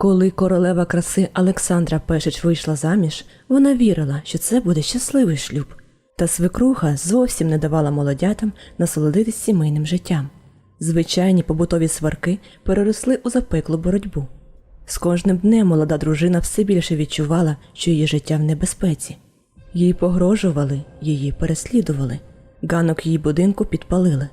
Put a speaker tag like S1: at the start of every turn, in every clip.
S1: Коли королева краси Олександра Пешич вийшла заміж, вона вірила, що це буде щасливий шлюб, та свекруха зовсім не давала молодятам насолодитись сімейним життям. Звичайні побутові сварки переросли у запеклу боротьбу. З кожним днем молода дружина все більше відчувала, що її життя в небезпеці. Їй погрожували, її переслідували. Ганок її будинку підпалили.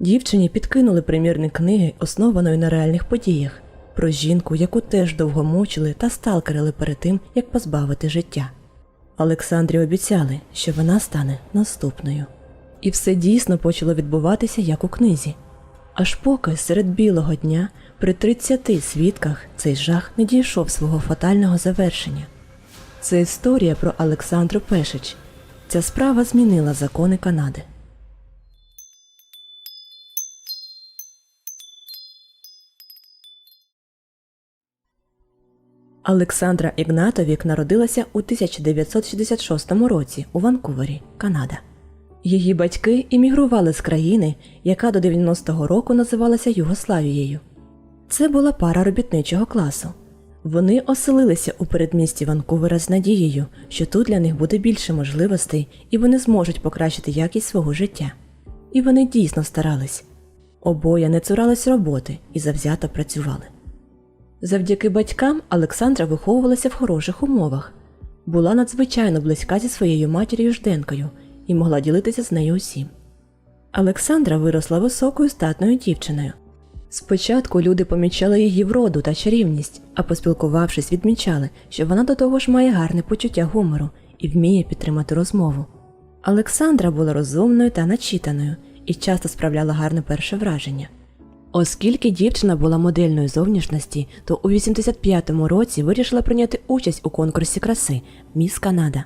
S1: Дівчині підкинули примірник книги, основаної на реальних подіях, про жінку, яку теж довго мучили та сталкерили перед тим, як позбавити життя. Олександрі обіцяли, що вона стане наступною. І все дійсно почало відбуватися як у книзі. Аж поки серед білого дня при 30 свідках цей жах не дійшов свого фатального завершення. Це історія про Олександру Пешич. Ця справа змінила закони Канади. Олександра Ігнатовік народилася у 1966 році у Ванкувері, Канада. Її батьки іммігрували з країни, яка до 90-го року називалася Югославією. Це була пара робітничого класу. Вони оселилися у передмісті Ванкувера з надією, що тут для них буде більше можливостей і вони зможуть покращити якість свого життя. І вони дійсно старались. Обоє не цурались роботи і завзято працювали. Завдяки батькам Олександра виховувалася в хороших умовах, була надзвичайно близька зі своєю матір'ю Жденкою і могла ділитися з нею усім. Олександра виросла високою статною дівчиною. Спочатку люди помічали її вроду та чарівність, а поспілкувавшись, відмічали, що вона до того ж має гарне почуття гумору і вміє підтримати розмову. Олександра була розумною та начитаною і часто справляла гарне перше враження. Оскільки дівчина була модельної зовнішності, то у 85-му році вирішила прийняти участь у конкурсі краси Міс Канада.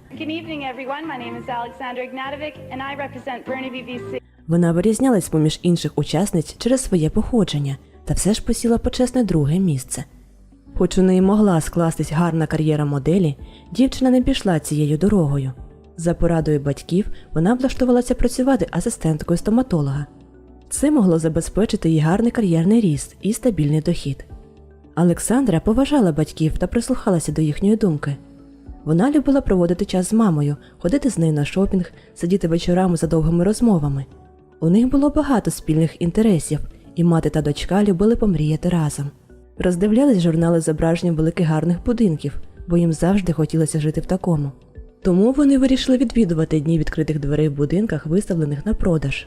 S1: Вона вирізнялась поміж інших учасниць через своє походження та все ж посіла почесне друге місце. Хоч у неї могла скластись гарна кар'єра моделі, дівчина не пішла цією дорогою. За порадою батьків вона влаштувалася працювати асистенткою стоматолога. Це могло забезпечити їй гарний кар'єрний ріст і стабільний дохід. Олександра поважала батьків та прислухалася до їхньої думки. Вона любила проводити час з мамою, ходити з нею на шопінг, сидіти вечорами за довгими розмовами. У них було багато спільних інтересів, і мати та дочка любили помріяти разом. Роздивлялись журнали з зображенням великих гарних будинків, бо їм завжди хотілося жити в такому. Тому вони вирішили відвідувати дні відкритих дверей в будинках, виставлених на продаж.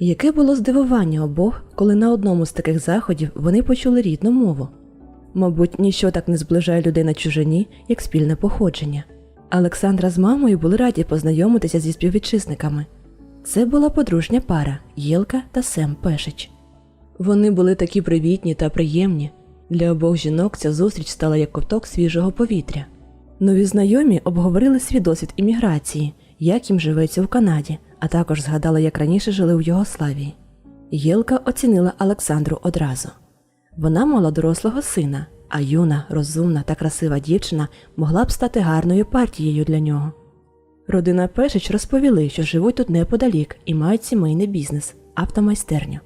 S1: Яке було здивування обох, коли на одному з таких заходів вони почули рідну мову. Мабуть, ніщо так не зближає людей на чужині, як спільне походження. Олександра з мамою були раді познайомитися зі співвітчизниками. Це була подружня пара Єлка та Сем Пешич. Вони були такі привітні та приємні. Для обох жінок ця зустріч стала як ковток свіжого повітря. Нові знайомі обговорили свій досвід імміграції, як їм живеться у Канаді, а також згадали, як раніше жили у Югославії. Єлка оцінила Олександру одразу. Вона мала дорослого сина, а юна, розумна та красива дівчина могла б стати гарною партією для нього. Родина Пешич розповіли, що живуть тут неподалік і мають сімейний бізнес автомайстерню.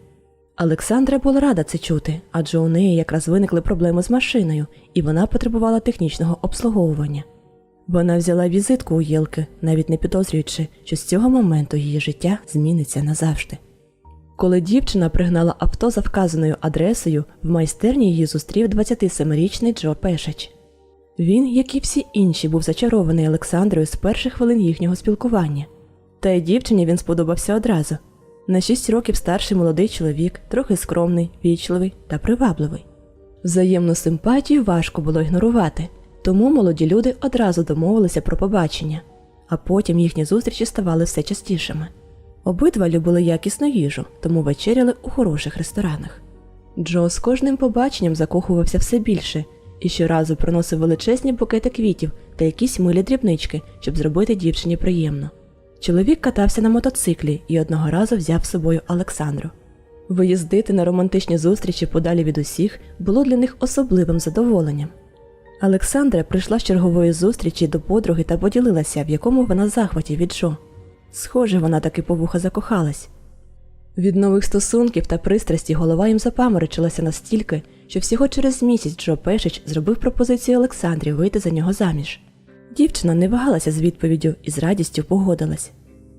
S1: Олександра була рада це чути, адже у неї якраз виникли проблеми з машиною, і вона потребувала технічного обслуговування. Вона взяла візитку у Єлки, навіть не підозрюючи, що з цього моменту її життя зміниться назавжди. Коли дівчина пригнала авто за вказаною адресою, в майстерні її зустрів 27-річний Джо Пешич. Він, як і всі інші, був зачарований Олександрою з перших хвилин їхнього спілкування. Та й дівчині він сподобався одразу. На шість років старший молодий чоловік, трохи скромний, вічливий та привабливий. Взаємну симпатію важко було ігнорувати, тому молоді люди одразу домовилися про побачення, а потім їхні зустрічі ставали все частішими. Обидва любили якісну їжу, тому вечеряли у хороших ресторанах. Джо з кожним побаченням закохувався все більше і щоразу приносив величезні букети квітів та якісь милі дрібнички, щоб зробити дівчині приємно. Чоловік катався на мотоциклі і одного разу взяв з собою Олександру. Виїздити на романтичні зустрічі подалі від усіх було для них особливим задоволенням. Олександра прийшла з чергової зустрічі до подруги та поділилася, в якому вона захваті від Джо. Схоже, вона таки по вуха закохалась. Від нових стосунків та пристрасті голова їм запаморочилася настільки, що всього через місяць Джо Пешич зробив пропозицію Олександрі вийти за нього заміж. Дівчина не вагалася з відповіддю і з радістю погодилась.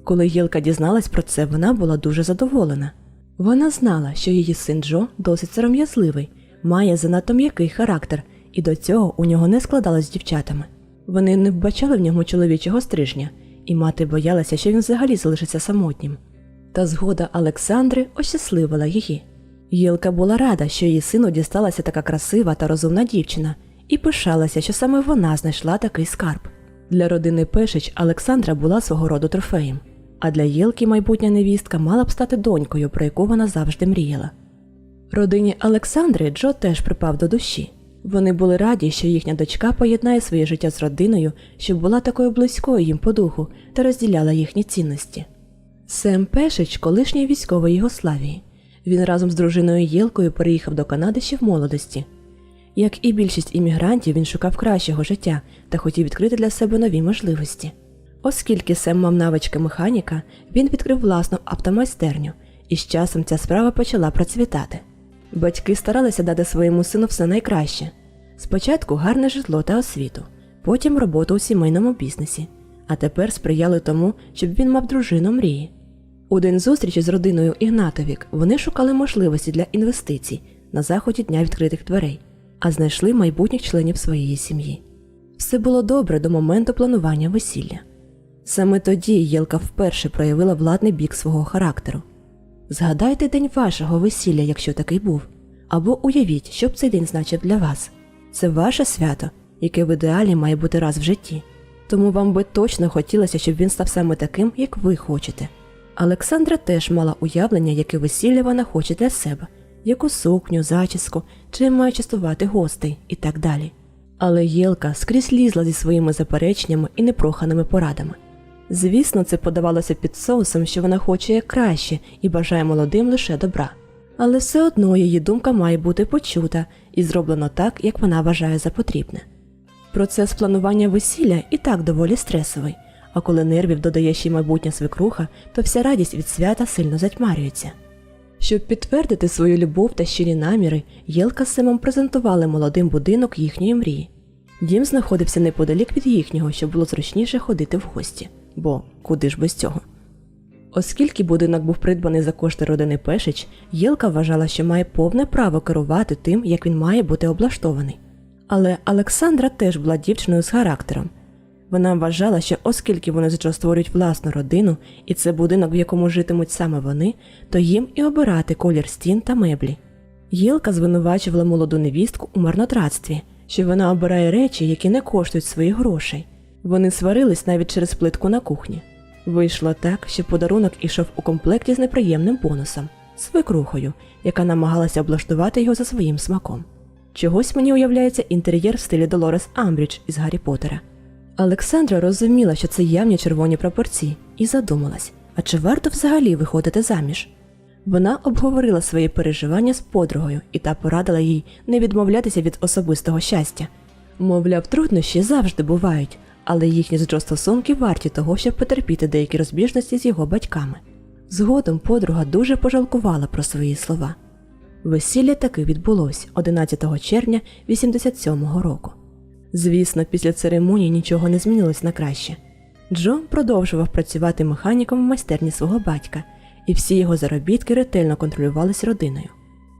S1: Коли Єлка дізналась про це, вона була дуже задоволена. Вона знала, що її син Джо досить сором'язливий, має занадто м'який характер, і до цього у нього не складалось з дівчатами. Вони не вбачали в ньому чоловічого стрижня, і мати боялася, що він взагалі залишиться самотнім. Та згода Олександри ощасливила її. Єлка була рада, що її сину дісталася така красива та розумна дівчина, і пишалася, що саме вона знайшла такий скарб. Для родини Пешич Олександра була свого роду трофеєм, а для Єлки майбутня невістка мала б стати донькою, про яку вона завжди мріяла. Родині Олександри Джо теж припав до душі. Вони були раді, що їхня дочка поєднає своє життя з родиною, що була такою близькою їм по духу та розділяла їхні цінності. Сем Пешич, колишній військовий Єгославії. Він разом з дружиною Єлкою переїхав до Канади ще в молодості. Як і більшість іммігрантів, він шукав кращого життя та хотів відкрити для себе нові можливості. Оскільки Сем мав навички механіка, він відкрив власну автомайстерню, і з часом ця справа почала процвітати. Батьки старалися дати своєму сину все найкраще. Спочатку гарне житло та освіту, потім роботу у сімейному бізнесі, а тепер сприяли тому, щоб він мав дружину мрії. У день зустрічі з родиною Ігнатовік вони шукали можливості для інвестицій на заході дня відкритих дверей, а знайшли майбутніх членів своєї сім'ї. Все було добре до моменту планування весілля. Саме тоді Єлка вперше проявила владний бік свого характеру. Згадайте день вашого весілля, якщо такий був, або уявіть, що б цей день значив для вас. Це ваше свято, яке в ідеалі має бути раз в житті. Тому вам би точно хотілося, щоб він став саме таким, як ви хочете. Олександра теж мала уявлення, яке весілля вона хоче для себе, яку сукню, зачіску, чим має частувати гостей і так далі. Але Єлка скрізь лізла зі своїми запереченнями і непроханими порадами. Звісно, це подавалося під соусом, що вона хоче як краще і бажає молодим лише добра. Але все одно її думка має бути почута і зроблено так, як вона вважає за потрібне. Процес планування весілля і так доволі стресовий, а коли нервів додає ще й майбутня свекруха, то вся радість від свята сильно затьмарюється. Щоб підтвердити свою любов та щирі наміри, Єлка з Семом презентували молодим будинок їхньої мрії. Дім знаходився неподалік від їхнього, щоб було зручніше ходити в гості, бо куди ж без цього. Оскільки будинок був придбаний за кошти родини Пешич, Єлка вважала, що має повне право керувати тим, як він має бути облаштований. Але Олександра теж була дівчиною з характером. Вона вважала, що оскільки вони зачо створюють власну родину, і це будинок, в якому житимуть саме вони, то їм і обирати колір стін та меблі. Єлка звинувачувала молоду невістку у марнотратстві, що вона обирає речі, які не коштують своїх грошей. Вони сварились навіть через плитку на кухні. Вийшло так, що подарунок ішов у комплекті з неприємним бонусом свекрухою, яка намагалася облаштувати його за своїм смаком. Чогось мені уявляється інтер'єр в стилі Долорес Амбрідж із Гаррі Поттера. Олександра розуміла, що це явні червоні пропорції, і задумалась, а чи варто взагалі виходити заміж? Вона обговорила свої переживання з подругою, і та порадила їй не відмовлятися від особистого щастя. Мовляв, труднощі завжди бувають, але їхні з Джо стосунки варті того, щоб потерпіти деякі розбіжності з його батьками. Згодом подруга дуже пожалкувала про свої слова. Весілля таки відбулось 11 червня 87-го року. Звісно, після церемонії нічого не змінилось на краще. Джо продовжував працювати механіком в майстерні свого батька, і всі його заробітки ретельно контролювались родиною.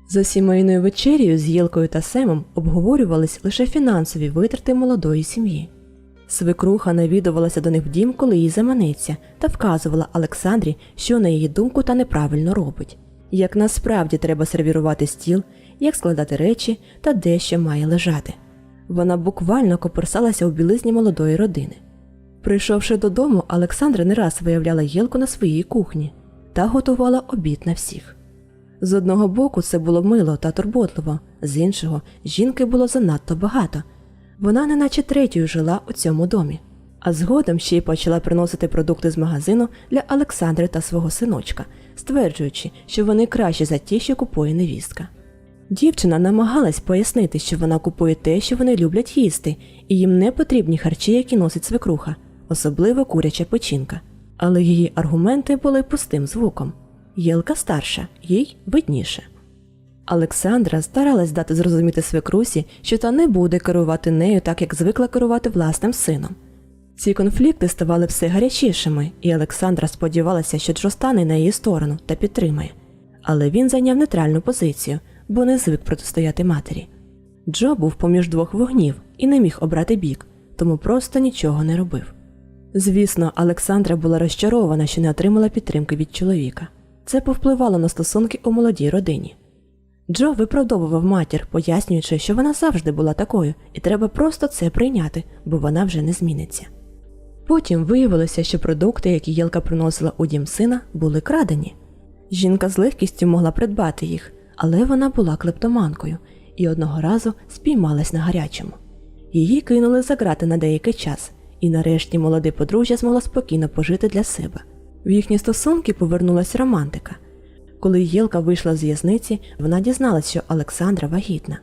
S1: За сімейною вечерею з Єлкою та Семом обговорювались лише фінансові витрати молодої сім'ї. Свекруха навідувалася до них в дім, коли їй заманеться, та вказувала Олександрі, що на її думку та неправильно робить, як насправді треба сервірувати стіл, як складати речі та де що має лежати. Вона буквально коперсалася у білизні молодої родини. Прийшовши додому, Олександра не раз виявляла Єлку на своїй кухні та готувала обід на всіх. З одного боку це було мило та турботливо, з іншого жінки було занадто багато. Вона неначе третьою жила у цьому домі, а згодом ще й почала приносити продукти з магазину для Олександри та свого синочка, стверджуючи, що вони кращі за ті, що купує невістка. Дівчина намагалась пояснити, що вона купує те, що вони люблять їсти, і їм не потрібні харчі, які носить свекруха, особливо куряча печінка. Але її аргументи були пустим звуком. Єлка старша, їй видніше. Олександра старалась дати зрозуміти свекрусі, що та не буде керувати нею так, як звикла керувати власним сином. Ці конфлікти ставали все гарячішими, і Олександра сподівалася, що Джо стане на її сторону та підтримає. Але він зайняв нейтральну позицію, бо не звик протистояти матері. Джо був поміж двох вогнів і не міг обрати бік, тому просто нічого не робив. Звісно, Олександра була розчарована, що не отримала підтримки від чоловіка. Це повпливало на стосунки у молодій родині. Джо виправдовував матір, пояснюючи, що вона завжди була такою, і треба просто це прийняти, бо вона вже не зміниться. Потім виявилося, що продукти, які Єлка приносила у дім сина, були крадені. Жінка з легкістю могла придбати їх, але вона була клептоманкою і одного разу спіймалась на гарячому. Її кинули за грати на деякий час, і нарешті молоде подружжя змогла спокійно пожити для себе. В їхні стосунки повернулася романтика. Коли Єлка вийшла з в'язниці, вона дізналась, що Олександра вагітна.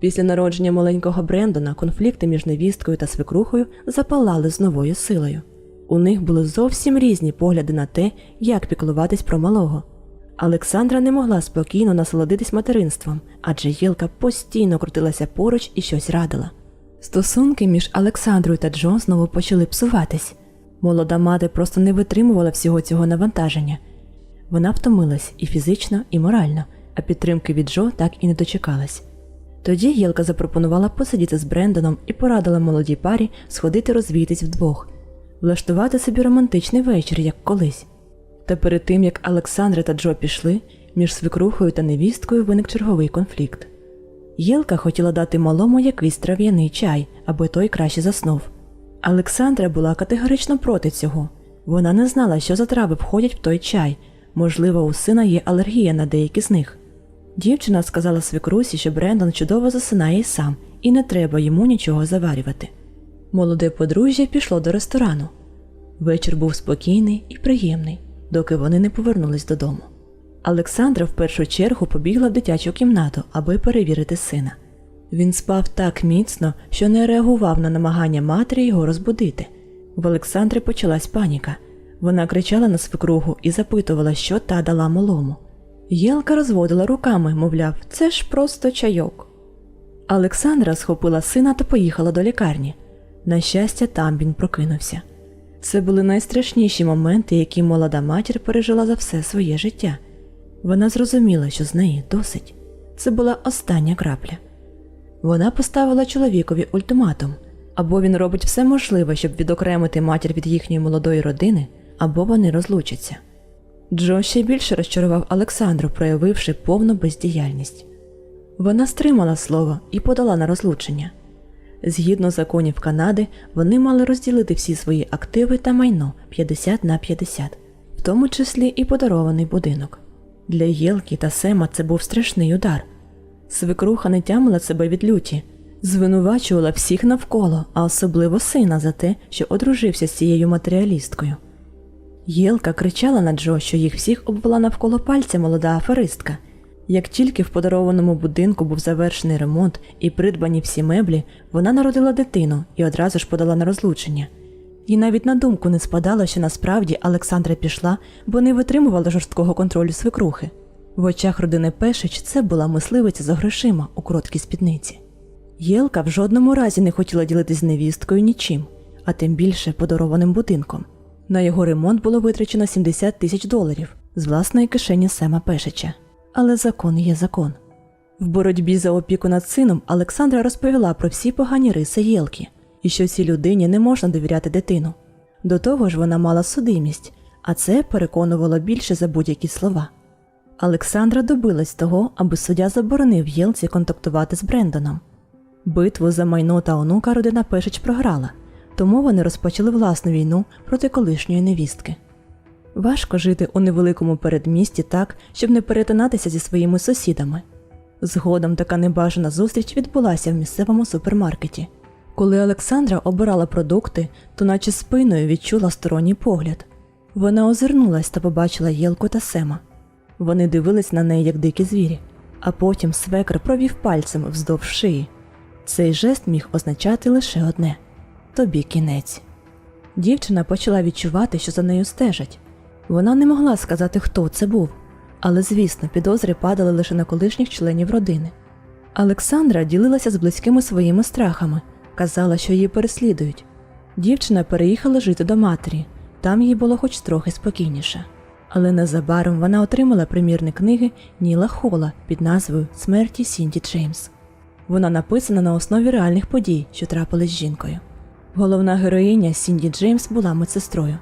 S1: Після народження маленького Брендона конфлікти між невісткою та свекрухою запалали з новою силою. У них були зовсім різні погляди на те, як піклуватись про малого. Олександра не могла спокійно насолодитись материнством, адже Єлка постійно крутилася поруч і щось радила. Стосунки між Олександрою та Джо знову почали псуватись. Молода мати просто не витримувала всього цього навантаження. Вона втомилась і фізично, і морально, а підтримки від Джо так і не дочекалась. Тоді Єлка запропонувала посидіти з Брендоном і порадила молодій парі сходити розвіятись вдвох, влаштувати собі романтичний вечір, як колись. Та перед тим як Олександра та Джо пішли, між свекрухою та невісткою виник черговий конфлікт. Єлка хотіла дати малому якийсь трав'яний чай, аби той краще заснув. Олександра була категорично проти цього. Вона не знала, що за трави входять в той чай. Можливо, у сина є алергія на деякі з них. Дівчина сказала свекрусі, що Брендон чудово засинає сам, і не треба йому нічого заварювати. Молоде подружжя пішло до ресторану. Вечір був спокійний і приємний, доки вони не повернулись додому. Олександра в першу чергу побігла в дитячу кімнату, аби перевірити сина. Він спав так міцно, що не реагував на намагання матері його розбудити. В Олександри почалась паніка. Вона кричала на свекругу і запитувала, що та дала малому. Єлка розводила руками, мовляв, це ж просто чайок. Олександра схопила сина та поїхала до лікарні. На щастя, там він прокинувся. Це були найстрашніші моменти, які молода матір пережила за все своє життя. Вона зрозуміла, що з неї досить. Це була остання крапля. Вона поставила чоловікові ультиматум або він робить все можливе, щоб відокремити матір від їхньої молодої родини, або вони розлучаться. Джо ще більше розчарував Олександру, проявивши повну бездіяльність. Вона стримала слово і подала на розлучення. Згідно законів Канади, вони мали розділити всі свої активи та майно 50 на 50, в тому числі і подарований будинок. Для Єлки та Сема це був страшний удар. Свекруха не тямила себе від люті, звинувачувала всіх навколо, а особливо сина за те, що одружився з цією матеріалісткою. Єлка кричала на Джо, що їх всіх обвела навколо пальця молода аферистка. Як тільки в подарованому будинку був завершений ремонт і придбані всі меблі, вона народила дитину і одразу ж подала на розлучення. Їй навіть на думку не спадало, що насправді Олександра пішла, бо не витримувала жорсткого контролю свекрухи. В очах родини Пешич це була мисливиця за грошима у короткій спідниці. Єлка в жодному разі не хотіла ділитись з невісткою нічим, а тим більше подарованим будинком. На його ремонт було витрачено 70 тисяч доларів з власної кишені Сема Пешича. Але закон є закон. В боротьбі за опіку над сином Олександра розповіла про всі погані риси Єлки і що цій людині не можна довіряти дитину. До того ж, вона мала судимість, а це переконувало більше за будь-які слова. Олександра добилась того, аби суддя заборонив Єлці контактувати з Брендоном. Битву за майно та онука родина Пешич програла, тому вони розпочали власну війну проти колишньої невістки. Важко жити у невеликому передмісті так, щоб не перетинатися зі своїми сусідами. Згодом така небажана зустріч відбулася в місцевому супермаркеті. Коли Олександра обирала продукти, то наче спиною відчула сторонній погляд. Вона озирнулась та побачила Єлку та Сема. Вони дивились на неї, як дикі звірі, а потім свекр провів пальцем вздовж шиї. Цей жест міг означати лише одне тобі кінець. Дівчина почала відчувати, що за нею стежать. Вона не могла сказати, хто це був, Але, звісно, підозри падали лише на колишніх членів родини. Олександра ділилася з близькими своїми страхами, казала, що її переслідують. Дівчина переїхала жити до матері, там їй було хоч трохи спокійніше. Але незабаром вона отримала примірні книги Ніла Хола під назвою Смерті Сінді Джеймс. Вона написана на основі реальних подій, що трапились з жінкою. Головна героїня Сінді Джеймс була медсестрою.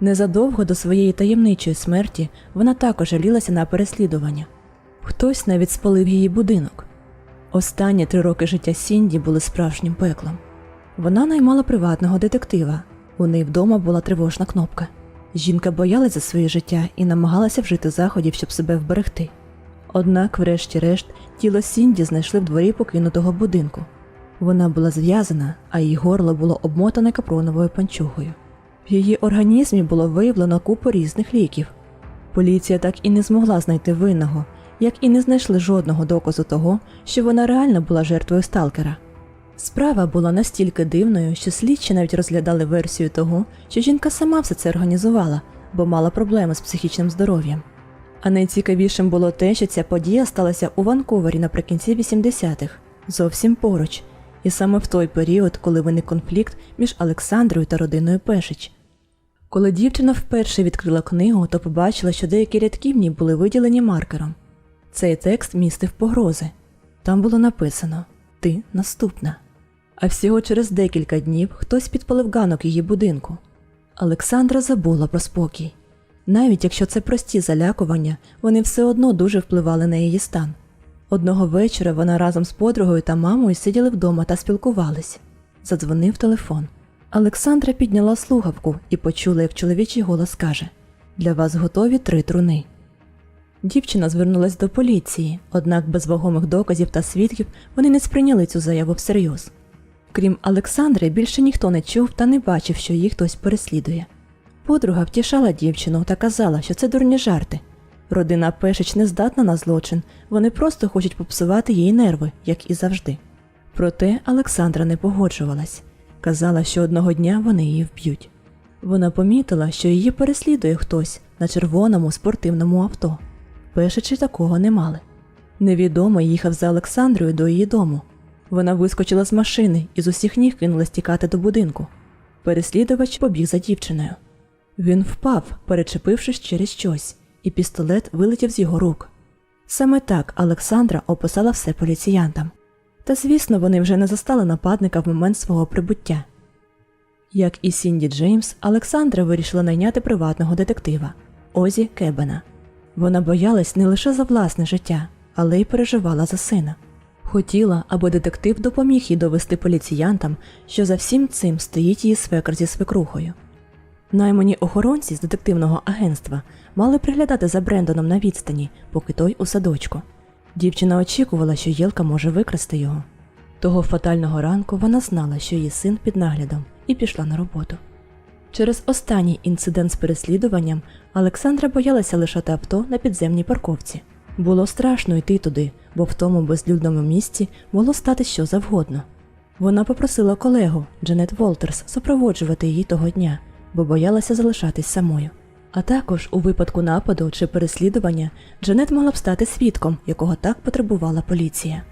S1: Незадовго до своєї таємничої смерті вона також жалілася на переслідування. Хтось навіть спалив її будинок. Останні три роки життя Сінді були справжнім пеклом. Вона наймала приватного детектива. У неї вдома була тривожна кнопка. Жінка боялась за своє життя і намагалася вжити заходів, щоб себе вберегти. Однак, врешті-решт, тіло Сінді знайшли в дворі покинутого будинку. Вона була зв'язана, а її горло було обмотане капроновою панчугою. В її організмі було виявлено купу різних ліків. Поліція так і не змогла знайти винного, як і не знайшли жодного доказу того, що вона реально була жертвою сталкера. Справа була настільки дивною, що слідчі навіть розглядали версію того, що жінка сама все це організувала, бо мала проблеми з психічним здоров'ям. А найцікавішим було те, що ця подія сталася у Ванкувері наприкінці 80-х, зовсім поруч, і саме в той період, коли виник конфлікт між Олександрою та родиною Пешич. Коли дівчина вперше відкрила книгу, то побачила, що деякі рядки в ній були виділені маркером. Цей текст містив погрози. Там було написано Ти наступна. А всього через декілька днів хтось підпалив ганок її будинку. Олександра забула про спокій. Навіть якщо це прості залякування, вони все одно дуже впливали на її стан. Одного вечора вона разом з подругою та мамою сиділи вдома та спілкувались. Задзвонив телефон. Олександра підняла слухавку і почула, як чоловічий голос каже: Для вас готові три труни. Дівчина звернулась до поліції, однак без вагомих доказів та свідків вони не сприйняли цю заяву всерйоз. Крім Олександри, більше ніхто не чув та не бачив, що її хтось переслідує. Подруга втішала дівчину та казала, що це дурні жарти. Родина Пешич не здатна на злочин, вони просто хочуть попсувати її нерви, як і завжди. Проте Олександра не погоджувалась. Казала, що одного дня вони її вб'ють. Вона помітила, що її переслідує хтось на червоному спортивному авто. Пешичі такого не мали. Невідомо їхав за Олександрою до її дому. Вона вискочила з машини і з усіх ніг кинулась тікати до будинку. Переслідувач побіг за дівчиною. Він впав, перечепившись через щось, і пістолет вилетів з його рук. Саме так Олександра описала все поліціянтам. Та, звісно, вони вже не застали нападника в момент свого прибуття. Як і Сінді Джеймс, Олександра вирішила найняти приватного детектива Озі Кебена. Вона боялась не лише за власне життя, але й переживала за сина. Хотіла, аби детектив допоміг їй довести поліціянтам, що за всім цим стоїть її свекр зі свекрухою. Наймані охоронці з детективного агентства мали приглядати за Брендоном на відстані, поки той у садочку. Дівчина очікувала, що Єлка може викрасти його. Того фатального ранку вона знала, що її син під наглядом, і пішла на роботу. Через останній інцидент з переслідуванням Олександра боялася лишати авто на підземній парковці. Було страшно йти туди, бо в тому безлюдному місці могло стати що завгодно. Вона попросила колегу Джанет Волтерс супроводжувати її того дня, бо боялася залишатись самою. А також у випадку нападу чи переслідування Джанет могла б стати свідком, якого так потребувала поліція.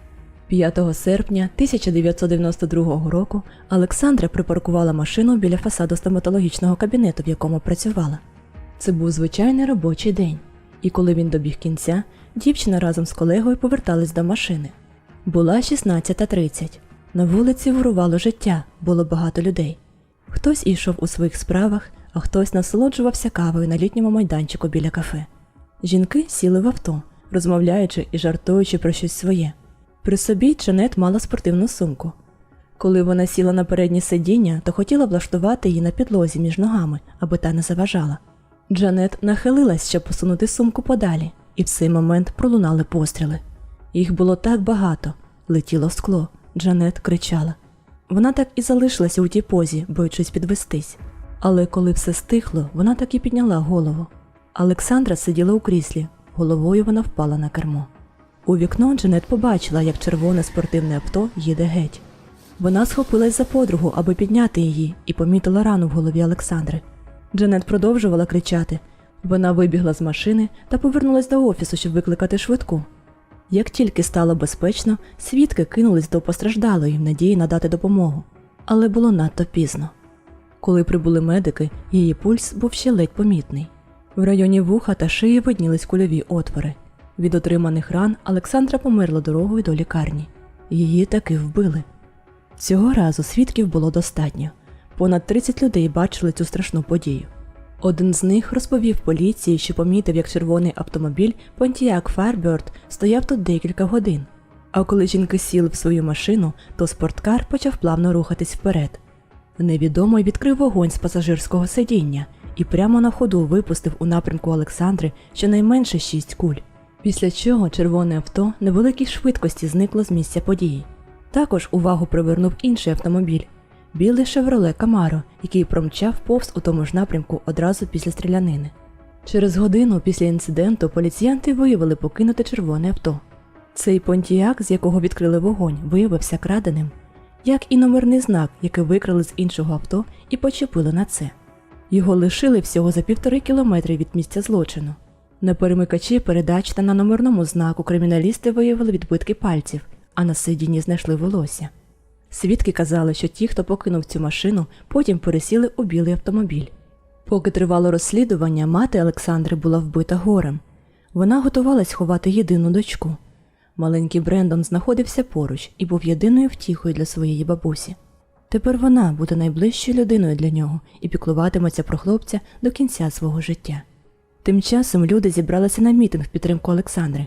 S1: 5 серпня 1992 року Олександра припаркувала машину біля фасаду стоматологічного кабінету, в якому працювала. Це був звичайний робочий день, і коли він добіг кінця, дівчина разом з колегою повертались до машини. Була 16.30. На вулиці вирувало життя, було багато людей. Хтось ішов у своїх справах, а хтось насолоджувався кавою на літньому майданчику біля кафе. Жінки сіли в авто, розмовляючи і жартуючи про щось своє. При собі Джанет мала спортивну сумку. Коли вона сіла на переднє сидіння, то хотіла влаштувати її на підлозі між ногами, аби та не заважала. Джанет нахилилась, щоб посунути сумку подалі, і в цей момент пролунали постріли. Їх було так багато, летіло скло. Джанет кричала. Вона так і залишилася у тій позі, боючись підвестись. Але коли все стихло, вона так і підняла голову. Олександра сиділа у кріслі, головою вона впала на кермо. У вікно Джанет побачила, як червоне спортивне авто їде геть. Вона схопилась за подругу, аби підняти її, і помітила рану в голові Олександри. Джанет продовжувала кричати Вона вибігла з машини та повернулась до офісу, щоб викликати швидку. Як тільки стало безпечно, свідки кинулись до постраждалої в надії надати допомогу, але було надто пізно. Коли прибули медики, її пульс був ще ледь помітний. В районі вуха та шиї виднілись кульові отвори. Від отриманих ран Олександра померла дорогою до лікарні. Її таки вбили. Цього разу свідків було достатньо. Понад 30 людей бачили цю страшну подію. Один з них розповів поліції, що помітив, як червоний автомобіль Pontiac Firebird стояв тут декілька годин. А коли жінки сіли в свою машину, то спорткар почав плавно рухатись вперед. Невідомий відкрив вогонь з пасажирського сидіння і прямо на ходу випустив у напрямку Олександри щонайменше шість куль. Після чого червоне авто на великій швидкості зникло з місця події. Також увагу привернув інший автомобіль білий Шевроле Камаро, який промчав повз у тому ж напрямку одразу після стрілянини. Через годину після інциденту поліціянти виявили покинуте червоне авто. Цей понтіяк, з якого відкрили вогонь, виявився краденим, як і номерний знак, який викрали з іншого авто і почепили на це. Його лишили всього за півтори кілометри від місця злочину. На перемикачі передач та на номерному знаку криміналісти виявили відбитки пальців, а на сидінні знайшли волосся. Свідки казали, що ті, хто покинув цю машину, потім пересіли у білий автомобіль. Поки тривало розслідування, мати Олександри була вбита горем. Вона готувалась ховати єдину дочку. Маленький Брендон знаходився поруч і був єдиною втіхою для своєї бабусі. Тепер вона буде найближчою людиною для нього і піклуватиметься про хлопця до кінця свого життя. Тим часом люди зібралися на мітинг в підтримку Олександри.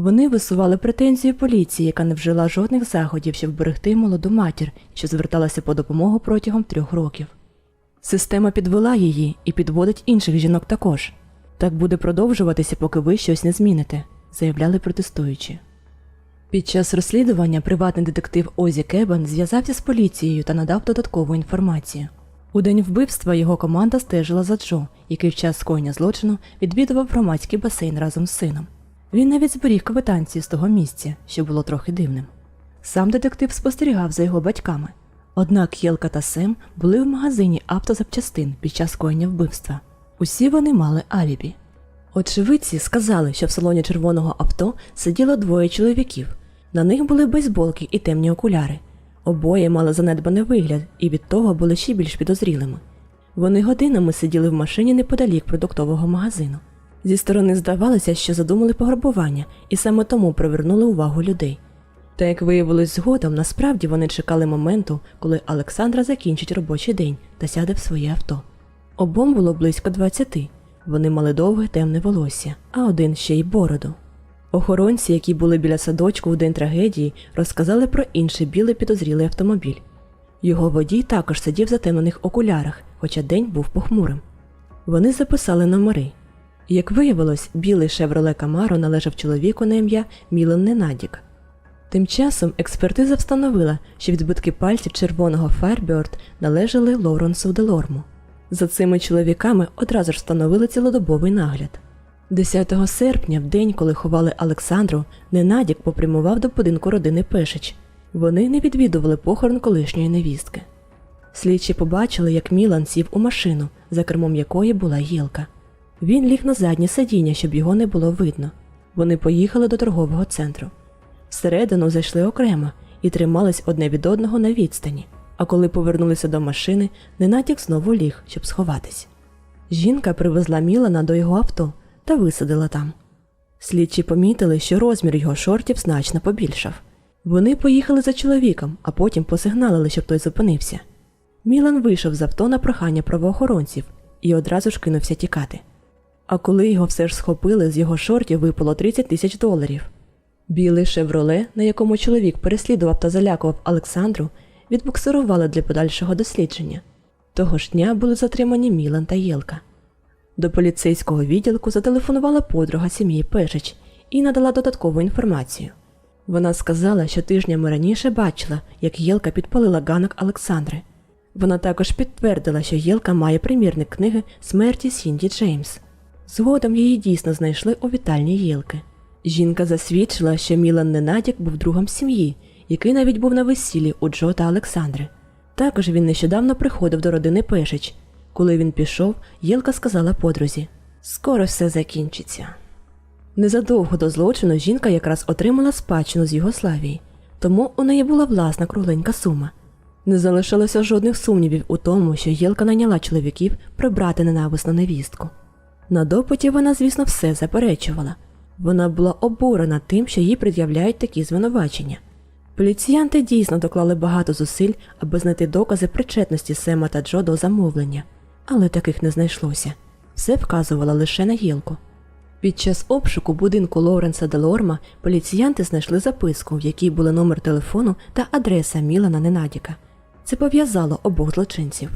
S1: Вони висували претензію поліції, яка не вжила жодних заходів, щоб вберегти молоду матір, що зверталася по допомогу протягом трьох років. Система підвела її і підводить інших жінок також. Так буде продовжуватися, поки ви щось не зміните, заявляли протестуючі. Під час розслідування приватний детектив Озі Кебан зв'язався з поліцією та надав додаткову інформацію. У день вбивства його команда стежила за Джо, який в час скоєння злочину відвідував громадський басейн разом з сином. Він навіть зберіг квитанцію з того місця, що було трохи дивним. Сам детектив спостерігав за його батьками. Однак Єлка та Сем були в магазині автозапчастин під час скоєння вбивства. Усі вони мали алібі. Очевидці сказали, що в салоні червоного авто сиділо двоє чоловіків. На них були бейсболки і темні окуляри. Обоє мали занедбаний вигляд і від того були ще більш підозрілими. Вони годинами сиділи в машині неподалік продуктового магазину. Зі сторони здавалося, що задумали пограбування, і саме тому привернули увагу людей. Та як виявилось згодом, насправді вони чекали моменту, коли Олександра закінчить робочий день та сяде в своє авто. Обом було близько 20. Вони мали довге темне волосся, а один ще й бороду. Охоронці, які були біля садочку в день трагедії, розказали про інший білий підозрілий автомобіль. Його водій також сидів в затемнених окулярах, хоча день був похмурим. Вони записали номери. Як виявилось, білий Шевроле Камаро належав чоловіку на ім'я Мілан Ненадік. Тим часом експертиза встановила, що відбитки пальців червоного Firebird належали Лоуренсу Делорму. За цими чоловіками одразу ж встановили цілодобовий нагляд. 10 серпня, в день, коли ховали Олександру, Ненадік попрямував до будинку родини Пешич. Вони не відвідували похорон колишньої невістки. Слідчі побачили, як Мілан сів у машину, за кермом якої була гілка. Він ліг на заднє сидіння, щоб його не було видно. Вони поїхали до торгового центру. Всередину зайшли окремо і тримались одне від одного на відстані. А коли повернулися до машини, Ненатік знову ліг, щоб сховатись. Жінка привезла Мілана до його авто та висадила там. Слідчі помітили, що розмір його шортів значно побільшав. Вони поїхали за чоловіком, а потім посигналили, щоб той зупинився. Мілан вийшов з авто на прохання правоохоронців і одразу ж кинувся тікати. А коли його все ж схопили, з його шортів випало 30 тисяч доларів. Білий шевроле, на якому чоловік переслідував та залякував Олександру, відбуксирували для подальшого дослідження. Того ж дня були затримані Мілан та Єлка. До поліцейського відділку зателефонувала подруга сім'ї Пешич і надала додаткову інформацію. Вона сказала, що тижнями раніше бачила, як Єлка підпалила ганок Олександри. Вона також підтвердила, що Єлка має примірник книги смерті Сінді Джеймс. Згодом її дійсно знайшли у вітальні Єлки. Жінка засвідчила, що Мілан Ненадік був другом сім'ї, який навіть був на весіллі у Джо та Олександри. Також він нещодавно приходив до родини Пешич. Коли він пішов, Єлка сказала подрузі: Скоро все закінчиться. Незадовго до злочину жінка якраз отримала спадщину з Югославії, тому у неї була власна кругленька сума. Не залишилося жодних сумнівів у тому, що Єлка найняла чоловіків прибрати ненависну невістку. На допиті вона, звісно, все заперечувала. Вона була обурена тим, що їй пред'являють такі звинувачення. Поліціянти дійсно доклали багато зусиль, аби знайти докази причетності Сема та Джо до замовлення, але таких не знайшлося. Все вказувало лише на гілку. Під час обшуку будинку Лоуренса Делорма поліціянти знайшли записку, в якій були номер телефону та адреса Мілана Ненадіка. Це пов'язало обох злочинців.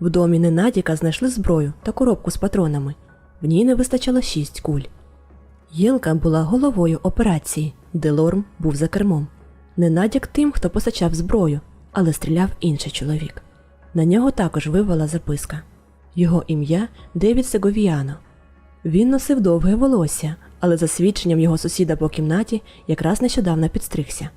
S1: В домі Ненадіка знайшли зброю та коробку з патронами. В ній не вистачало шість куль. Єлка була головою операції, Делорм був за кермом. Ненадік тим, хто постачав зброю, але стріляв інший чоловік. На нього також вивела записка. Його ім'я Девід Сеговіано. Він носив довге волосся, але за свідченням його сусіда по кімнаті якраз нещодавно підстригся.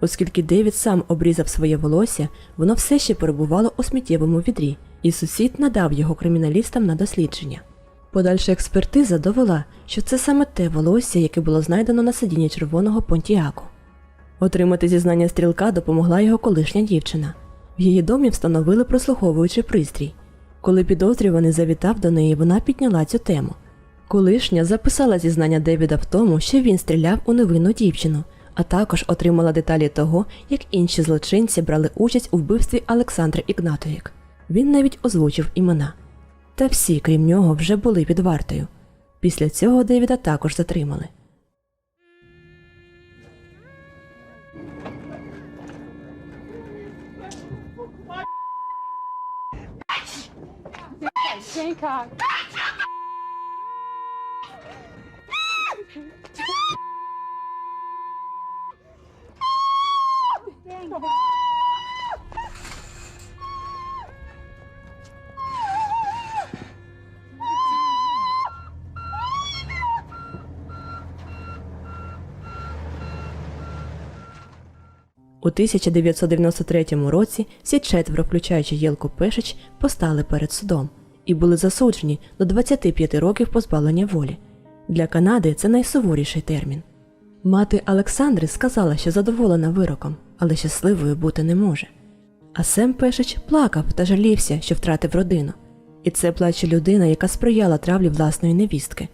S1: Оскільки Девід сам обрізав своє волосся, воно все ще перебувало у сміттєвому відрі, і сусід надав його криміналістам на дослідження. Подальша експертиза довела, що це саме те волосся, яке було знайдено на сидінні червоного понтіаку. Отримати зізнання стрілка допомогла його колишня дівчина. В її домі встановили прослуховуючий пристрій. Коли підозрюваний завітав до неї, вона підняла цю тему. Колишня записала зізнання Девіда в тому, що він стріляв у невинну дівчину, а також отримала деталі того, як інші злочинці брали участь у вбивстві Олександри Ігнатовік. Він навіть озвучив імена. Та всі, крім нього, вже були під вартою. Після цього Девіда також затримали. У 1993 році всі четверо, включаючи Єлку Пешич, постали перед судом і були засуджені до 25 років позбавлення волі. Для Канади це найсуворіший термін. Мати Олександри сказала, що задоволена вироком, але щасливою бути не може. А Сем Пешич плакав та жалівся, що втратив родину. І це плаче людина, яка сприяла травлі власної невістки.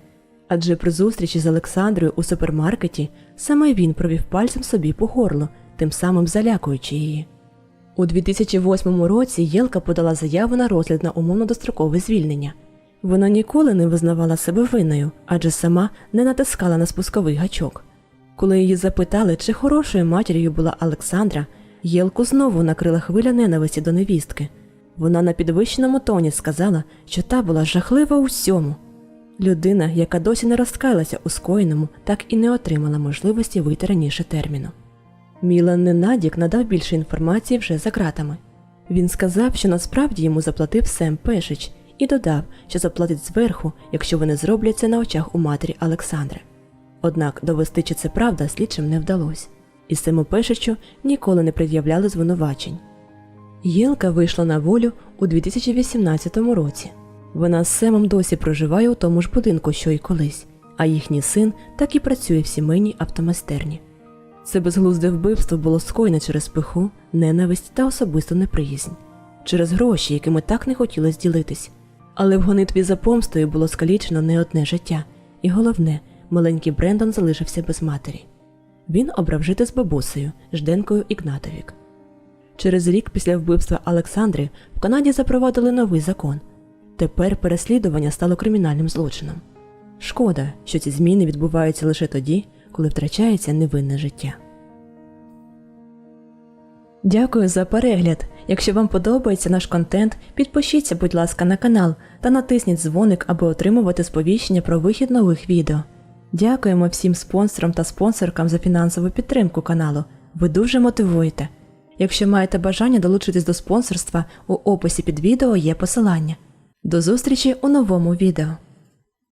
S1: Адже при зустрічі з Олександрою у супермаркеті саме він провів пальцем собі по горлу, тим самим залякуючи її. У 2008 році Єлка подала заяву на розгляд на умовно дострокове звільнення. Вона ніколи не визнавала себе винною, адже сама не натискала на спусковий гачок. Коли її запитали, чи хорошою матір'ю була Олександра, Єлку знову накрила хвиля ненависті до невістки. Вона на підвищеному тоні сказала, що та була жахлива у всьому. Людина, яка досі не розкаялася у скоєному, так і не отримала можливості вийти раніше терміну. Мілан Ненадік надав більше інформації вже за ґратами. Він сказав, що насправді йому заплатив Сем Пешич і додав, що заплатить зверху, якщо вони зроблять це на очах у матері Олександри. Однак довести, чи це правда, слідчим не вдалося, і Сему Пешичу ніколи не пред'являли звинувачень. Єлка вийшла на волю у 2018 році. Вона з Семом досі проживає у тому ж будинку, що й колись, а їхній син так і працює в сімейній автомайстерні. Це безглузде вбивство було скоєне через пиху, ненависть та особисту неприязнь, через гроші, якими так не хотілося ділитись. Але в гонитві за помстою було скалічено не одне життя, і головне, маленький Брендон залишився без матері. Він обрав жити з бабусею, Жденкою Ігнатовік. Через рік після вбивства Олександри в Канаді запровадили новий закон. Тепер переслідування стало кримінальним злочином. Шкода, що ці зміни відбуваються лише тоді, коли втрачається невинне життя. Дякую за перегляд. Якщо вам подобається наш контент, підпишіться, будь ласка, на канал та натисніть дзвоник, аби отримувати сповіщення про вихід нових відео. Дякуємо всім спонсорам та спонсоркам за фінансову підтримку каналу. Ви дуже мотивуєте. Якщо маєте бажання долучитись до спонсорства, у описі під відео є посилання. До зустрічі у новому відео.